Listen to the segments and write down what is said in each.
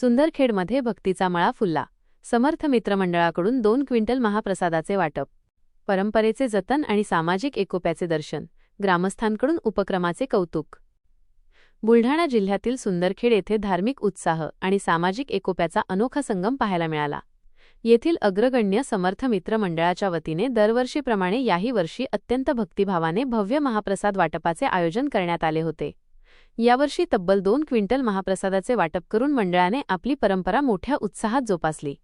सुंदरखेडमध्ये भक्तीचा मळा फुलला. समर्थ मित्रमंडळाकडून दोन क्विंटल महाप्रसादाचे वाटप. परंपरेचे जतन आणि सामाजिक एकोप्याचे दर्शन. ग्रामस्थांकडून उपक्रमाचे कौतुक. बुलढाणा जिल्ह्यातील सुंदरखेड येथे धार्मिक उत्साह आणि सामाजिक एकोप्याचा अनोखा संगम पाहायला मिळाला. येथील अग्रगण्य समर्थ मित्र मंडळाच्या वतीने दरवर्षीप्रमाणे याही वर्षी अत्यंत भक्तिभावाने भव्य महाप्रसाद वाटपाचे आयोजन करण्यात आले होते. यावर्षी तब्बल दोन क्विंटल महाप्रसादाचे वाटप करून मंडळाने आपली परंपरा मोठ्या उत्साहात जोपासली.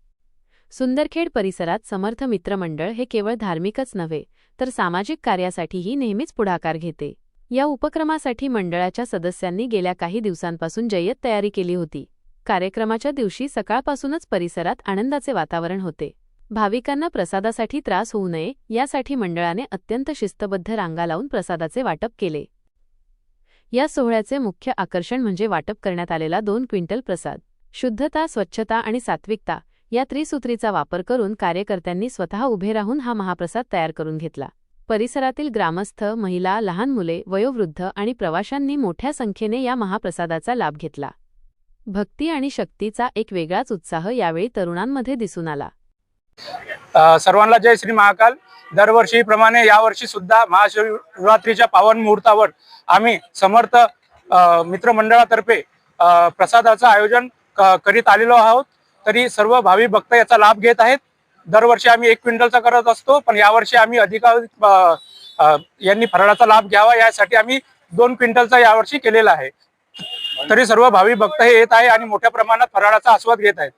सुंदरखेड परिसरात समर्थ मित्रमंडळ हे केवळ धार्मिकच नव्हे तर सामाजिक कार्यासाठीही नेहमीच पुढाकार घेते. या उपक्रमासाठी मंडळाच्या सदस्यांनी गेल्या काही दिवसांपासून जय्यत तयारी केली होती. कार्यक्रमाच्या दिवशी सकाळपासूनच परिसरात आनंदाचे वातावरण होते. भाविकांना प्रसादासाठी त्रास होऊ नये यासाठी मंडळाने अत्यंत शिस्तबद्ध रांगा लावून प्रसादाचे वाटप केले. या सोहळ्याचे मुख्य आकर्षण म्हणजे वाटप करण्यात आलेला दोन क्विंटल प्रसाद. शुद्धता स्वच्छता आणि सात्विकता या त्रिसूत्रीचा वापर करून कार्यकर्त्यांनी स्वतः उभे राहून हा महाप्रसाद तयार करून घेतला. परिसरातील ग्रामस्थ महिला लहान मुले वयोवृद्ध आणि प्रवाशांनी मोठ्या संख्येने या महाप्रसादाचा लाभ घेतला. भक्ती आणि शक्तीचा एक वेगळाच उत्साह यावेळी तरुणांमध्ये दिसून आला. सर्वांना जय श्री महाकाल. दरवर्षीप्रमाणे यावर्षी सुद्धा महाशिवरात्रीच्या पावन मुहूर्तावर आम्ही समर्थ मित्रमंडळातर्फे प्रसादाचं आयोजन क- करीत आलेलो आहोत. तरी सर्व भावी भक्त याचा लाभ घेत आहेत. दरवर्षी आम्ही एक क्विंटलचा करत असतो पण यावर्षी आम्ही अधिकाधिक यांनी फराळाचा लाभ घ्यावा यासाठी आम्ही दोन क्विंटलचा यावर्षी केलेला आहे. तरी सर्व भावी भक्त हे येत आहे आणि मोठ्या प्रमाणात फराळाचा आस्वाद घेत आहेत.